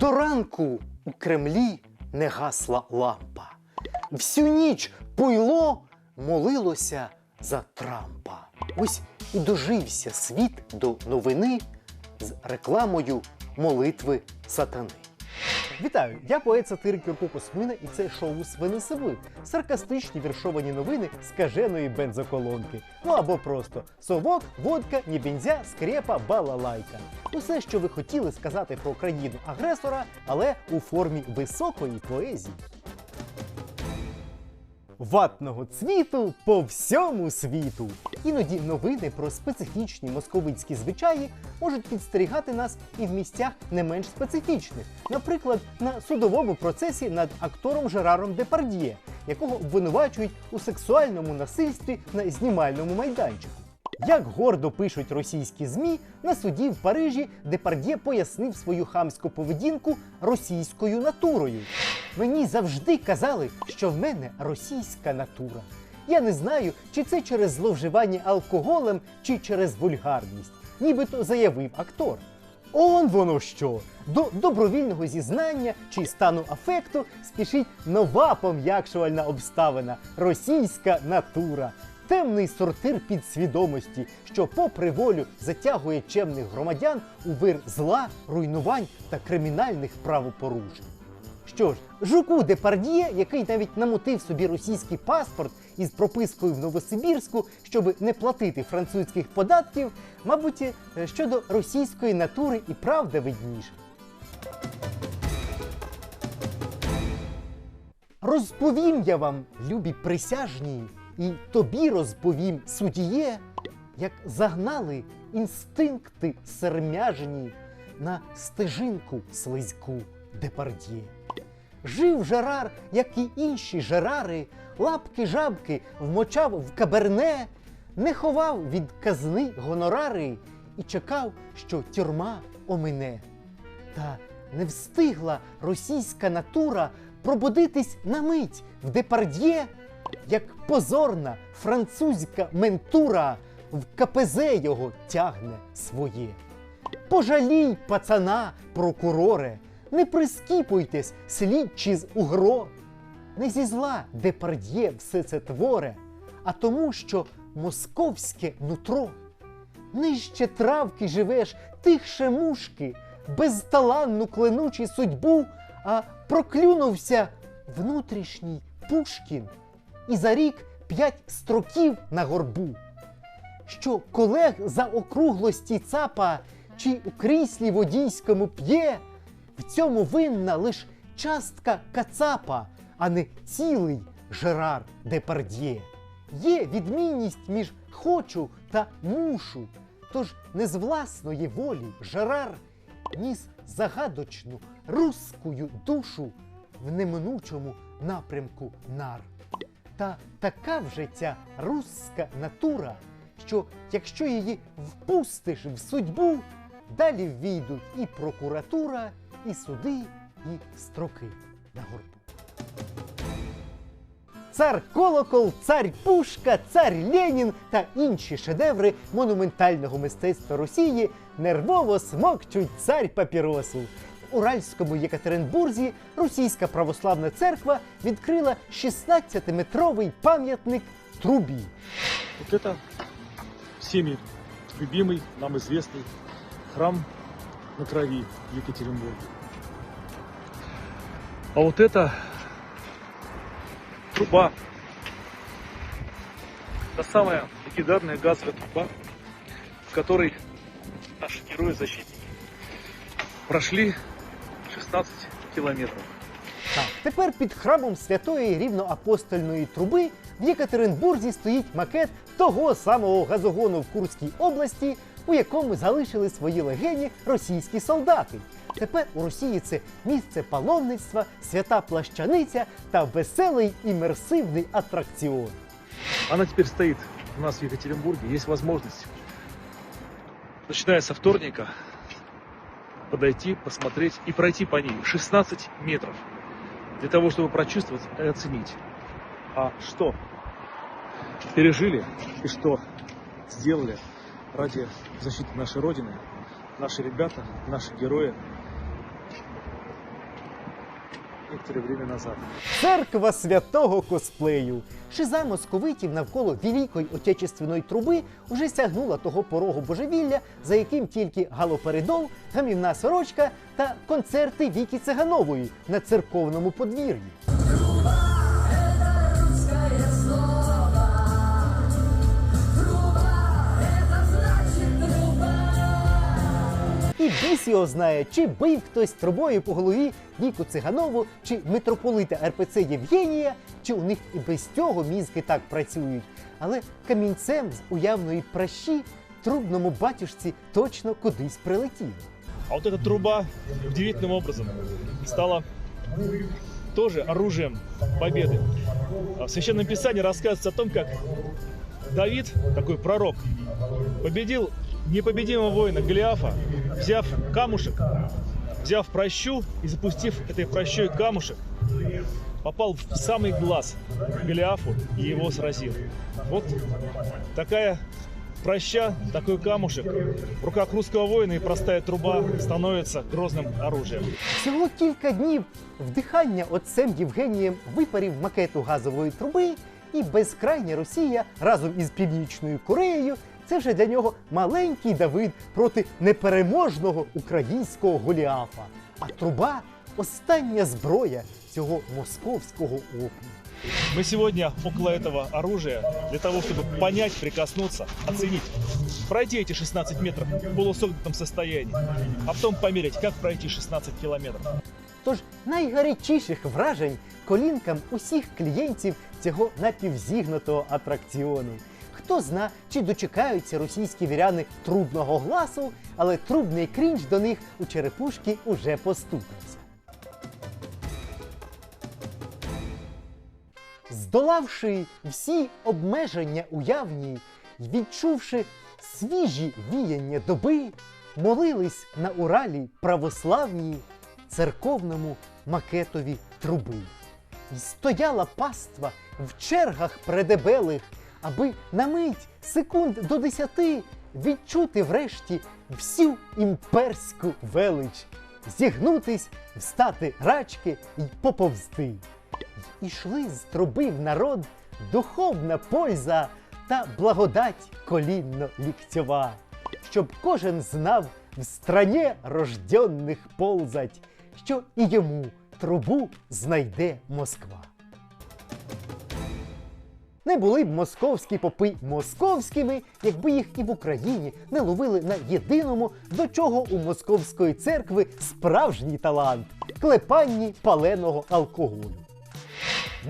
До ранку у Кремлі не гасла лампа. Всю ніч пойло молилося за Трампа. Ось і дожився світ до новини з рекламою молитви сатани. Вітаю! Я поет сатирик Юрко Космина і це шоу Свини Сиви. Саркастичні віршовані новини скаженої бензоколонки. Ну або просто совок, водка, нібінзя, скрепа, балалайка. Усе, що ви хотіли сказати про країну агресора, але у формі високої поезії. Ватного цвіту по всьому світу. Іноді новини про специфічні московицькі звичаї можуть підстерігати нас і в місцях не менш специфічних, наприклад, на судовому процесі над актором Жераром Депардьє, якого обвинувачують у сексуальному насильстві на знімальному майданчику. Як гордо пишуть російські ЗМІ, на суді в Парижі Депард'є пояснив свою хамську поведінку російською натурою. Мені завжди казали, що в мене російська натура. Я не знаю, чи це через зловживання алкоголем, чи через вульгарність. Нібито заявив актор. Он воно що! До добровільного зізнання чи стану афекту спішить нова пом'якшувальна обставина російська натура. Темний сортир підсвідомості, що, попри волю, затягує чемних громадян у вир зла, руйнувань та кримінальних правопорушень. Що ж, жуку Депард'є, який навіть намотив собі російський паспорт із пропискою в Новосибірську, щоб не платити французьких податків, мабуть, е, щодо російської натури і правда видніше. Розповім я вам, любі присяжні, і тобі розповім, судіє, як загнали інстинкти сермяжні на стежинку слизьку Депард'є. Жив Жерар, як і інші Жерари, лапки жабки вмочав в каберне, не ховав від казни гонорари і чекав, що тюрма омине. Та не встигла російська натура пробудитись на мить в Депард'є, як позорна французька ментура в КПЗ його тягне своє. Пожалій пацана, прокуроре, не прискіпуйтесь, слідчі з угро. Не зі зла Депард'є все це творе, а тому, що московське нутро. Нижче травки живеш, тихше мушки, безталанну кленучі судьбу, а проклюнувся внутрішній Пушкін. І за рік п'ять строків на горбу. Що колег за округлості цапа чи у кріслі водійському п'є, в цьому винна лиш частка кацапа, а не цілий Жерар Депард'є. Є відмінність між хочу та мушу. Тож не з власної волі Жерар ніс загадочну рускую душу в неминучому напрямку нар. Та така вже ця русська натура, що якщо її впустиш в судьбу, далі ввійдуть і прокуратура, і суди, і строки на горбу. Цар Колокол, цар Пушка, цар Ленін та інші шедеври монументального мистецтва Росії нервово смокчуть цар папіросу. В Уральському Єкатеринбурзі Російська православна церква відкрила 16-метровий пам'ятник трубі. Вот это всеми любимый, нам известный храм на крови в Екатеринбурге. А вот это труба. Та самая легендарная газовая труба, в которой наши герои-защитники прошли 16 километров. Так, тепер під храмом святої рівноапостольної труби в Єкатеринбурзі стоїть макет того самого газогону в Курській області, у якому залишили свої легені російські солдати. Тепер у Росії це місце паломництва, свята плащаниця та веселий імерсивний атракціон. Она теперь стоит у нас в Екатеринбурге. Есть возможность, начиная со вторника, подойти, посмотреть и пройти по ней 16 метров. Для того, чтобы прочувствовать и оценить, а что пережили и что сделали ради защиты нашей Родины, наши ребята, наши герои некоторое время назад. Церква святого косплею. Шиза московитів навколо Великої Отечественної труби уже сягнула того порогу божевілля, за яким тільки галоперидол, гамівна сорочка та концерти Вікі Циганової на церковному подвір'ї. І біс його знає, чи бив хтось трубою по голові Віку Циганову, чи митрополита РПЦ Євгенія, чи у них і без цього мізки так працюють. Але камінцем з уявної пращі трубному батюшці точно кудись прилетіло. А вот эта труба удивительным образом стала тоже оружием победы. А В Священном Писании рассказывается о том, как Давид, такой пророк, победил непобедимого воина Голиафа, взяв камушек, взяв прощу и запустив этой прощой камушек, попал в самый глаз Голиафу и его сразил. Вот такая проща, такой камушек в руках русского воина и простая труба становится грозным оружием. Всього кілька днів вдихання отцем Євгенієм випарів макету газової труби, і безкрайня Росія разом із Північною Кореєю це вже для нього маленький Давид проти непереможного українського Голіафа. А труба остання зброя цього московського опру. Мы сегодня около этого оружия для того, чтобы понять, прикоснуться, оценить, пройти эти 16 метров в полусогнутом состоянии, а потом померить, как пройти 16 километров. Тож найгарячіших вражень колінкам усіх клієнтів цього напівзігнутого атракціону. Хто зна, чи дочекаються російські віряни трубного гласу, але трубний крінж до них у черепушки уже постукався. Здолавши всі обмеження уявні й відчувши свіжі віяння доби, молились на Уралі православній церковному макетові труби. І стояла паства в чергах предебелих, аби на мить секунд до десяти відчути врешті всю імперську велич, зігнутись, встати рачки й поповзти. Й ішли з труби в народ духовна польза та благодать колінно ліктьова, щоб кожен знав в стране рожденних ползать, що і йому трубу знайде Москва. Не були б московські попи московськими, якби їх і в Україні не ловили на єдиному, до чого у московської церкви справжній талант клепанні паленого алкоголю.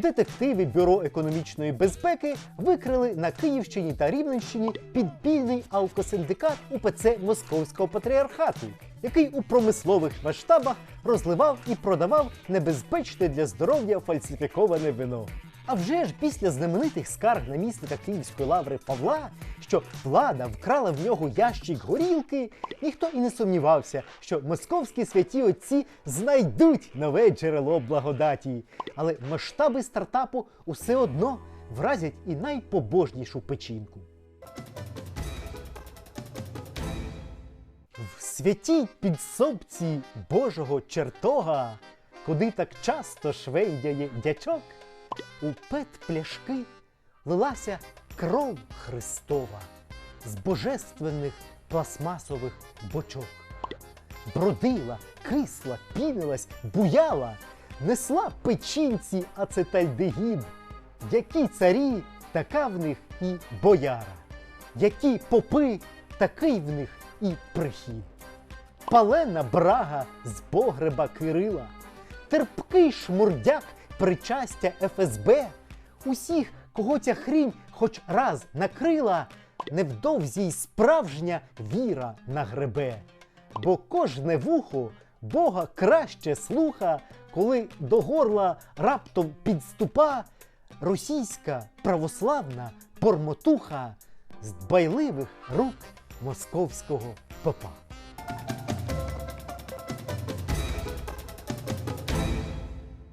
Детективи Бюро економічної безпеки викрили на Київщині та Рівненщині підпільний алкосиндикат УПЦ Московського патріархату, який у промислових масштабах розливав і продавав небезпечне для здоров'я фальсифіковане вино. А вже ж після знаменитих скарг намісника Київської лаври Павла, що влада вкрала в нього ящик горілки, ніхто і не сумнівався, що московські святі отці знайдуть нове джерело благодаті. Але масштаби стартапу усе одно вразять і найпобожнішу печінку. В святій підсобці Божого чертога, куди так часто швейдяє дячок, у пет пляшки лилася кров Христова з божественних пластмасових бочок. Бродила, кисла, пінилась, буяла, несла печінці ацетальдегід. Які царі, така в них і бояра, які попи, такий в них і прихід. Палена брага з погреба Кирила, терпкий шмурдяк причастя ФСБ, усіх, кого ця хрінь хоч раз накрила, невдовзі й справжня віра нагребе. Бо кожне вухо Бога краще слуха, коли до горла раптом підступа російська православна пормотуха з дбайливих рук московського попа.